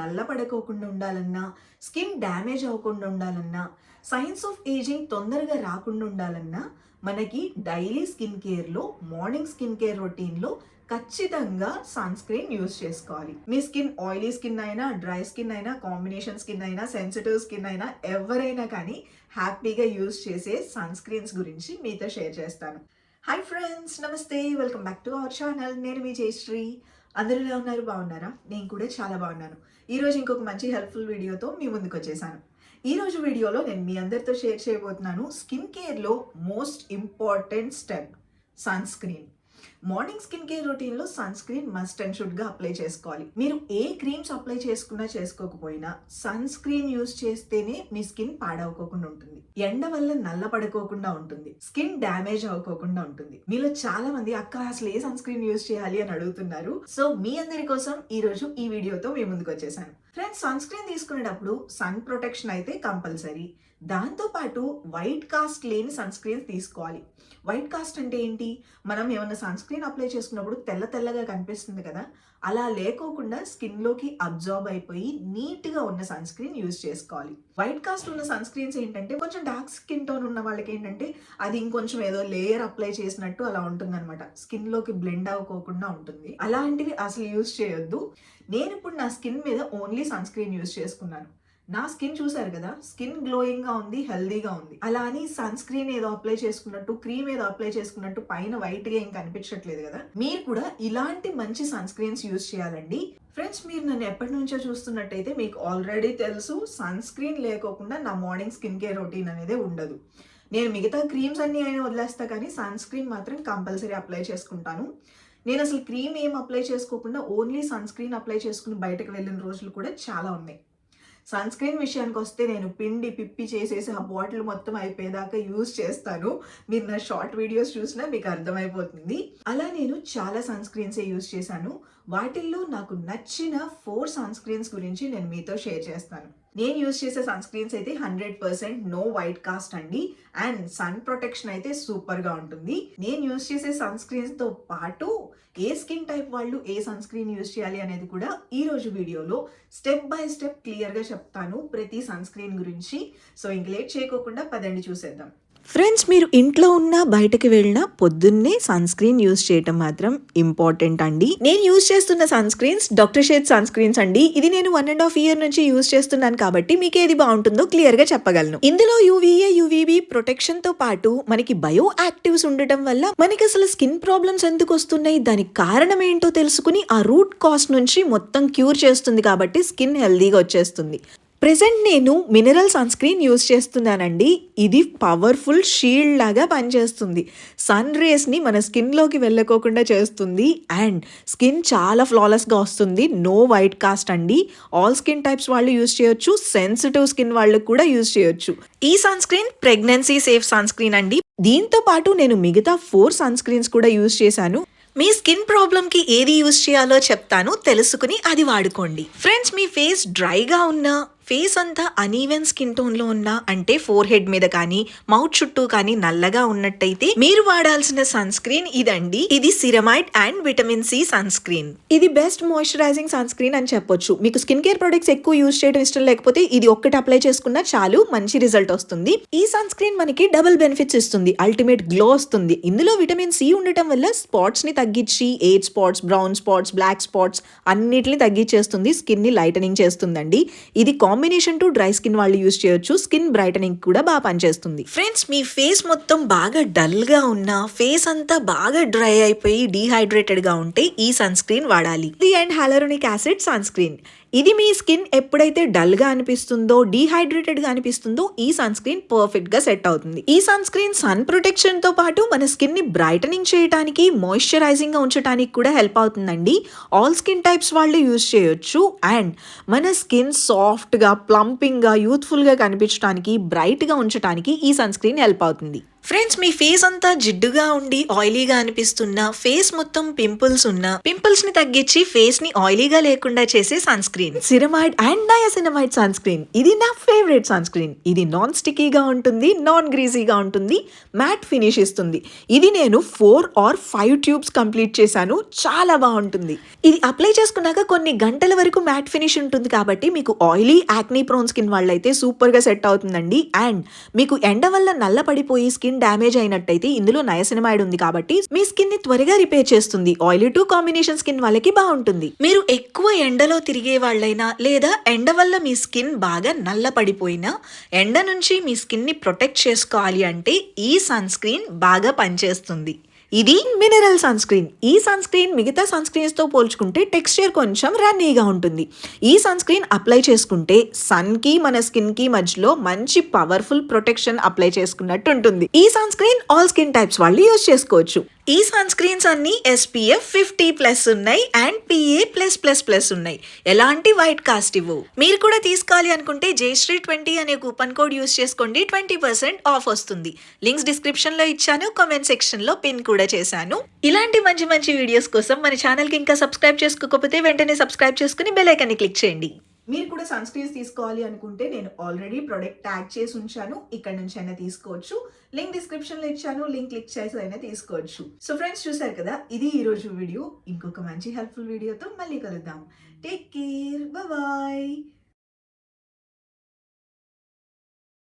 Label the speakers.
Speaker 1: నల్లపడకోకుండా ఉండాలన్నా skin damage అవ్వకుండా ఉండాలన్నా సైన్స్ ఆఫ్ ఏజింగ్ తొందరగా రాకుండా ఉండాలన్నా మనకి డైలీ స్కిన్ కేర్లో మార్నింగ్ స్కిన్ కేర్ రొటీన్లో ఖచ్చితంగా సన్ స్క్రీన్ యూస్ చేసుకోవాలి. మీ స్కిన్ ఆయిలీ స్కిన్ అయినా డ్రై స్కిన్ అయినా కాంబినేషన్ స్కిన్ అయినా సెన్సిటివ్ స్కిన్ అయినా ఎవరైనా కానీ హ్యాపీగా యూస్ చేసే సన్ స్క్రీన్స్ గురించి మీతో షేర్ చేస్తాను. హాయ్ ఫ్రెండ్స్ నమస్తే welcome back to our channel. నేను మీ జయశ్రీ. అందరూ ఎలా ఉన్నారు? బాగున్నారా? నేను కూడా చాలా బాగున్నాను. ఈరోజు ఇంకొక మంచి హెల్ప్ఫుల్ వీడియోతో మీ ముందుకు వచ్చేసాను. ఈ రోజు వీడియోలో నేను మీ అందరితో షేర్ చేయబోతున్నాను skin కేర్లో most important step sunscreen morning skin care రొటీన్లో సన్ స్క్రీన్ మస్ట్ అండ్ షుడ్గా అప్లై చేసుకోవాలి. మీరు ఏ క్రీమ్స్ అప్లై చేసుకున్నా చేసుకోకపోయినా సన్ స్క్రీన్ యూస్ చేస్తేనే మీ స్కిన్ పాడవకోకుండా ఉంటుంది. ఎండ వల్ల నల్ల పడుకోకుండా ఉంటుంది. స్కిన్ డ్యామేజ్ అవ్వకోకుండా ఉంటుంది. మీలో చాలా మంది అక్క అసలు ఏ సన్ స్క్రీన్ యూస్ చేయాలి? అని అడుగుతున్నారు. సో మీ అందరి కోసం ఈ రోజు ఈ వీడియోతో మీ ముందుకు వచ్చేసాను. ఫ్రెండ్స్ సన్ స్క్రీన్ తీసుకునేటప్పుడు సన్ ప్రొటెక్షన్ అయితే కంపల్సరీ. దాంతోపాటు వైట్ కాస్ట్ లేని సన్ స్క్రీన్ తీసుకోవాలి. వైట్ కాస్ట్ అంటే ఏంటి? మనం ఏమైనా సన్ స్క్రీన్ అప్లై చేసుకున్నప్పుడు తెల్ల తెల్లగా కనిపిస్తుంది కదా అలా లేకోకుండా స్కిన్లోకి అబ్జార్బ్ అయిపోయి నీట్గా ఉన్న సన్ స్క్రీన్ యూజ్ చేసుకోవాలి. వైట్ కాస్ట్ ఉన్న సన్ స్క్రీన్స్ ఏంటంటే కొంచెం డార్క్ స్కిన్ టోన్ ఉన్న వాళ్ళకి ఏంటంటే అది ఇంకొంచెం ఏదో లేయర్ అప్లై చేసినట్టు అలా ఉంటుంది అనమాట స్కిన్లోకి బ్లెండ్ అవ్వకోకుండా ఉంటుంది. అలాంటివి అసలు యూజ్ చేయొద్దు. నేను ఇప్పుడు నా స్కిన్ మీద ఓన్లీ సన్ స్క్రీన్ యూజ్ చేసుకున్నాను. నా స్కిన్ చూసారు కదా? స్కిన్ గ్లోయింగ్గా ఉంది హెల్దీగా ఉంది. అలా అని సన్ స్క్రీన్ ఏదో అప్లై చేసుకున్నట్టు క్రీమ్ ఏదో అప్లై చేసుకున్నట్టు పైన వైట్గా ఏం కనిపించట్లేదు కదా? మీరు కూడా ఇలాంటి మంచి సన్ స్క్రీన్స్ యూజ్ చేయాలండి. ఫ్రెండ్స్ మీరు నన్ను ఎప్పటి నుంచో చూస్తున్నట్టయితే మీకు ఆల్రెడీ తెలుసు సన్ స్క్రీన్ లేకోకుండా నా మార్నింగ్ స్కిన్ కేర్ రొటీన్ అనేది ఉండదు. నేను మిగతా క్రీమ్స్ అన్నీ అయినా వదిలేస్తా కానీ సన్ స్క్రీన్ మాత్రం కంపల్సరీ అప్లై చేసుకుంటాను. నేను అసలు క్రీమ్ ఏం అప్లై చేసుకోకుండా ఓన్లీ సన్ స్క్రీన్ అప్లై చేసుకుని బయటకు వెళ్ళిన రోజులు కూడా చాలా ఉన్నాయి. సన్ స్క్రీన్ విషయానికి వస్తే నేను పిండి పిప్పి చేసేసి ఆ బాటిల్ మొత్తం అయిపోయేదాకా యూజ్ చేస్తాను. మీరు నా షార్ట్ వీడియోస్ చూసినా మీకు అర్థమైపోతుంది. అలా నేను చాలా సన్ స్క్రీన్సే యూజ్ చేశాను. వాటిల్లో నాకు నచ్చిన ఫోర్ సన్ స్క్రీన్స్ గురించి నేను మీతో షేర్ చేస్తాను. నేను యూజ్ చేసే సన్ స్క్రీన్స్ అయితే hundred percent no white cast అండి. అండ్ సన్ ప్రొటెక్షన్ అయితే సూపర్గా ఉంటుంది. నేను యూజ్ చేసే సన్ స్క్రీన్స్తో పాటు ఏ స్కిన్ టైప్ వాళ్ళు ఏ సన్ స్క్రీన్ యూజ్ చేయాలి అనేది కూడా ఈ రోజు వీడియోలో స్టెప్ బై స్టెప్ క్లియర్గా చెప్తాను ప్రతి సన్ స్క్రీన్ గురించి. సో ఇంక లేట్ చేయకోకుండా పదండి చూసేద్దాం. ఫ్రెండ్స్ మీరు ఇంట్లో ఉన్న బయటకు వెళ్ళినా పొద్దున్నే సన్ స్క్రీన్ యూస్ చేయటం మాత్రం ఇంపార్టెంట్ అండి. నేను యూస్ చేస్తున్న sunscreens doctor Sheth sunscreens అండి. ఇది నేను వన్ అండ్ హాఫ్ ఇయర్ నుంచి యూస్ చేస్తున్నాను కాబట్టి మీకు ఏది బాగుంటుందో క్లియర్గా చెప్పగలను. ఇందులో యూవీఏ యూవీబీ ప్రొటెక్షన్తో పాటు మనకి బయో యాక్టివ్స్ ఉండటం వల్ల మనకి అసలు స్కిన్ ప్రాబ్లమ్స్ ఎందుకు వస్తున్నాయి? దానికి కారణం ఏంటో తెలుసుకుని ఆ రూట్ కాస్ట్ నుంచి మొత్తం క్యూర్ చేస్తుంది కాబట్టి స్కిన్ హెల్దీగా వచ్చేస్తుంది. ప్రెసెంట్ నేను మినరల్ సన్ స్క్రీన్ యూస్ చేస్తున్నానండి. ఇది పవర్ఫుల్ షీల్డ్ లాగా పనిచేస్తుంది. సన్ రేస్ని మన స్కిన్లోకి వెళ్ళకోకుండా చేస్తుంది. అండ్ స్కిన్ చాలా ఫ్లాలెస్గా వస్తుంది. నో వైట్ కాస్ట్ అండి. ఆల్ స్కిన్ టైప్స్ వాళ్ళు యూస్ చేయొచ్చు. సెన్సిటివ్ స్కిన్ వాళ్ళకు కూడా యూస్ చేయొచ్చు. ఈ sunscreen pregnancy safe sunscreen అండి. దీంతో పాటు నేను మిగతా ఫోర్ సన్ స్క్రీన్స్ కూడా యూస్ చేశాను. మీ స్కిన్ ప్రాబ్లంకి ఏది యూజ్ చేయాలో చెప్తాను. తెలుసుకుని అది వాడుకోండి. ఫ్రెండ్స్ మీ ఫేస్ డ్రైగా ఉన్నా ఫేస్ అంతా అనీవెన్ స్కిన్ టోన్లో ఉన్నా అంటే ఫోర్ హెడ్ మీద కానీ మౌత్ చుట్టూ కానీ నల్లగా ఉన్నట్టయితే మీరు వాడాల్సిన సన్ స్క్రీన్ ఇదండి. ఇది ceramide and vitamin C sunscreen ఇది బెస్ట్ మాయిశ్చరైజింగ్ సన్ స్క్రీన్ అని చెప్పొచ్చు. మీకు స్కిన్ కేర్ ప్రొడక్ట్స్ ఎక్కువ యూజ్ చేయడం ఇష్టం లేకపోతే ఇది ఒక్కటి అప్లై చేసుకున్నా చాలు మంచి రిజల్ట్ వస్తుంది. ఈ సన్ స్క్రీన్ మనకి డబుల్ బెనిఫిట్స్ ఇస్తుంది. అల్టిమేట్ గ్లో వస్తుంది. ఇందులో విటమిన్ సి ఉండటం వల్ల స్పాట్స్ని తగ్గించి age spots brown spots black spots అన్నిటిని తగ్గించేస్తుంది స్కిన్ని లైటనింగ్ చేస్తుందండి. ఇది కాంబినేషన్ టు డ్రై స్కిన్ వాళ్ళు యూస్ చేయొచ్చు. స్కిన్ బ్రైటనింగ్ కూడా బాగా పనిచేస్తుంది. ఫ్రెండ్స్ మీ ఫేస్ మొత్తం బాగా డల్గా ఉన్నా ఫేస్ అంతా బాగా డ్రై అయిపోయి డీహైడ్రేటెడ్గా ఉంటే ఈ సన్ స్క్రీన్ వాడాలి. The and hyaluronic acid sunscreen. ఇది మీ స్కిన్ ఎప్పుడైతే డల్గా అనిపిస్తుందో డీహైడ్రేటెడ్గా అనిపిస్తుందో ఈ సన్ స్క్రీన్ పర్ఫెక్ట్గా సెట్ అవుతుంది. ఈ సన్ స్క్రీన్ సన్ ప్రొటెక్షన్తో పాటు మన స్కిన్ని బ్రైటనింగ్ చేయడానికి మాయిశ్చరైజింగ్గా ఉంచడానికి కూడా హెల్ప్ అవుతుందండి. ఆల్ స్కిన్ టైప్స్ వాళ్ళు యూజ్ చేయొచ్చు. అండ్ మన స్కిన్ సాఫ్ట్గా ప్లంపింగ్గా యూత్ఫుల్గా కనిపించడానికి బ్రైట్గా ఉంచడానికి ఈ సన్ స్క్రీన్ హెల్ప్ అవుతుంది. ఫ్రెండ్స్ మీ ఫేస్ అంతా జిడ్డుగా ఉండి ఆయిలీగా అనిపిస్తున్న ఫేస్ మొత్తం పింపుల్స్ ఉన్న పింపుల్స్ని తగ్గించి ఫేస్ని ఆయిలీగా లేకుండా చేసే sunscreen ceramide and niacinamide sunscreen ఇది నా ఫేవరెట్ సన్ స్క్రీన్ ఇది నాన్ స్టిక్కీగా ఉంటుంది నాన్ గ్రీజీగా ఉంటుంది మ్యాట్ ఫినిష్ ఇస్తుంది. ఇది నేను four or five tubes complete చేశాను. చాలా బాగుంటుంది. ఇది అప్లై చేసుకున్నాక కొన్ని గంటల వరకు మ్యాట్ ఫినిష్ ఉంటుంది కాబట్టి మీకు ఆయిలీ యాక్నీ ప్రోన్ స్కిన్ వాళ్ళైతే సూపర్గా సెట్ అవుతుందండి. అండ్ మీకు ఎండ వల్ల నల్ల పడిపోయి స్కిన్ డ్యామేజ్ అయినట్టయితే ఇందులో నయసినమైడ్ ఉంది కాబట్టి మీ స్కిన్ని త్వరగా రిపేర్ చేస్తుంది. ఆయిలీ టూ కాంబినేషన్ స్కిన్ వాళ్ళకి బాగుంటుంది. మీరు ఎక్కువ ఎండలో తిరిగే వాళ్ళైనా లేదా ఎండ వల్ల మీ స్కిన్ బాగా నల్ల పడిపోయినా ఎండ నుంచి మీ స్కిన్ని ప్రొటెక్ట్ చేసుకోవాలి అంటే ఈ సన్ స్క్రీన్ బాగా పనిచేస్తుంది. ఇది మినరల్ సన్ స్క్రీన్ ఈ సన్ స్క్రీన్ మిగతా సన్ స్క్రీన్స్తో పోల్చుకుంటే టెక్స్చర్ కొంచెం రన్నీగా ఉంటుంది. ఈ సన్ స్క్రీన్ అప్లై చేసుకుంటే సన్కి మన స్కిన్కి మధ్యలో మంచి పవర్ఫుల్ ప్రొటెక్షన్ అప్లై చేసుకున్నట్టు ఉంటుంది. ఈ sunscreen all skin types వాళ్ళు యూజ్ చేసుకోవచ్చు. ఈ సన్ స్క్రీన్స్ అన్ని ఎస్పీఎఫ్ ఫిఫ్టీ ప్లస్ ఉన్నాయి and PA plus plus plus ఉన్నాయి. ఎలాంటి వైట్ కాస్ట్ ఇవ్వు? మీరు కూడా తీసుకోవాలి అనుకుంటే జయశ్రీ ట్వంటీ అనే కూపన్ కోడ్ యూస్ చేసుకోండి. ట్వంటీ పర్సెంట్ ఆఫ్ వస్తుంది. లింక్స్ డిస్క్రిప్షన్లో ఇచ్చాను. కామెంట్ సెక్షన్లో పిన్ కూడా చేశాను. ఇలాంటి మంచి మంచి వీడియోస్ కోసం మన ఛానల్కి ఇంకా సబ్స్క్రైబ్ చేసుకోకపోతే వెంటనే సబ్స్క్రైబ్ చేసుకుని బెల్ ఐకాన్ని క్లిక్ చేయండి. మీరు కూడా సన్ స్క్రీన్స్ తీసుకోవాలి అనుకుంటే నేను ఆల్రెడీ ప్రొడక్ట్ ట్యాగ్ చేసి ఉంచాను. ఇక్కడ నుంచి అయినా తీసుకోవచ్చు. లింక్ డిస్క్రిప్షన్లో ఇచ్చాను. లింక్ క్లిక్ చేసి అయినా తీసుకోవచ్చు. సో ఫ్రెండ్స్ చూసారు కదా? ఇది ఈరోజు వీడియో ఇంకొక మంచి హెల్ప్ఫుల్ వీడియోతో మళ్ళీ కలుద్దాం. Take care bye